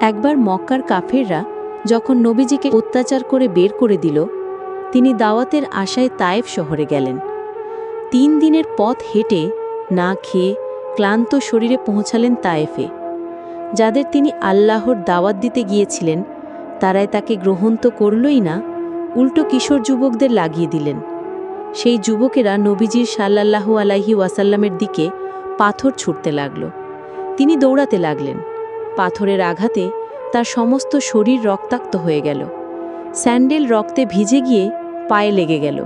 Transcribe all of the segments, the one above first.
একবার মক্কার কাফেররা যখন নবীজিকে অত্যাচার করে বের করে দিল, তিনি দাওয়াতের আশায় তায়েফ শহরে গেলেন। তিন দিনের পথ হেঁটে না খেয়ে ক্লান্ত শরীরে পৌঁছালেন তায়েফে। যাদের তিনি আল্লাহর দাওয়াত দিতে গিয়েছিলেন, তারাই তাকে গ্রহণ তো করলই না, উল্টো কিশোর যুবকদের লাগিয়ে দিলেন। সেই যুবকেরা নবীজির সাল্লাল্লাহু আলাইহি ওয়াসাল্লামের দিকে পাথর ছুটতে লাগল। তিনি দৌড়াতে লাগলেন। পাথরের আঘাতে তার সমস্ত শরীর রক্তাক্ত হয়ে গেল। স্যান্ডেল রক্তে ভিজে গিয়ে পায়ে লেগে গেল।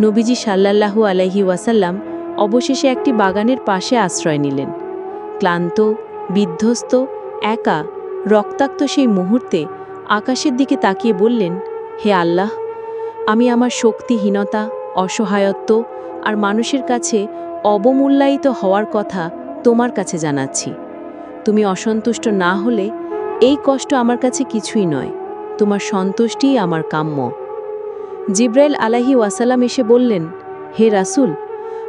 নবীজি সাল্লাল্লাহু আলাইহি ওয়াসাল্লাম অবশেষে একটি বাগানের পাশে আশ্রয় নিলেন। ক্লান্ত, বিধ্বস্ত, একা, রক্তাক্ত সেই মুহূর্তে আকাশের দিকে তাকিয়ে বললেন, হে আল্লাহ, আমি আমার শক্তিহীনতা, অসহায়ত্ব আর মানুষের কাছে অবমূল্যায়িত হওয়ার কথা তোমার কাছে জানাচ্ছি। তুমি অসন্তুষ্ট না হলে এই কষ্ট আমার কাছে কিছুই নয়। তোমার সন্তুষ্টিই আমার কাম্য। জিব্রাইল আলাহি ওয়াসালাম এসে বললেন, হে রাসুল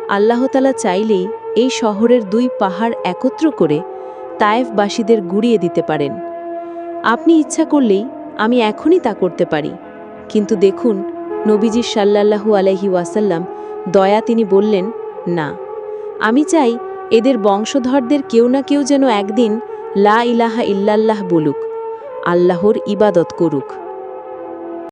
আল্লাহতালা চাইলেই এই শহরের দুই পাহাড় একত্র করে তায়েফবাসীদের গুড়িয়ে দিতে পারেন। আপনি ইচ্ছা করলেই আমি এখনই তা করতে পারি। কিন্তু দেখুন, নবীজি সাল্লাল্লাহু আলাইহি ওয়াসাল্লাম দয়া তিনি বললেন, না, আমি চাই এদের বংশধরদের কেউ না কেউ যেন একদিন লা ইলাহা ইল্লাল্লাহ বলুক আল্লাহর ইবাদত করুক।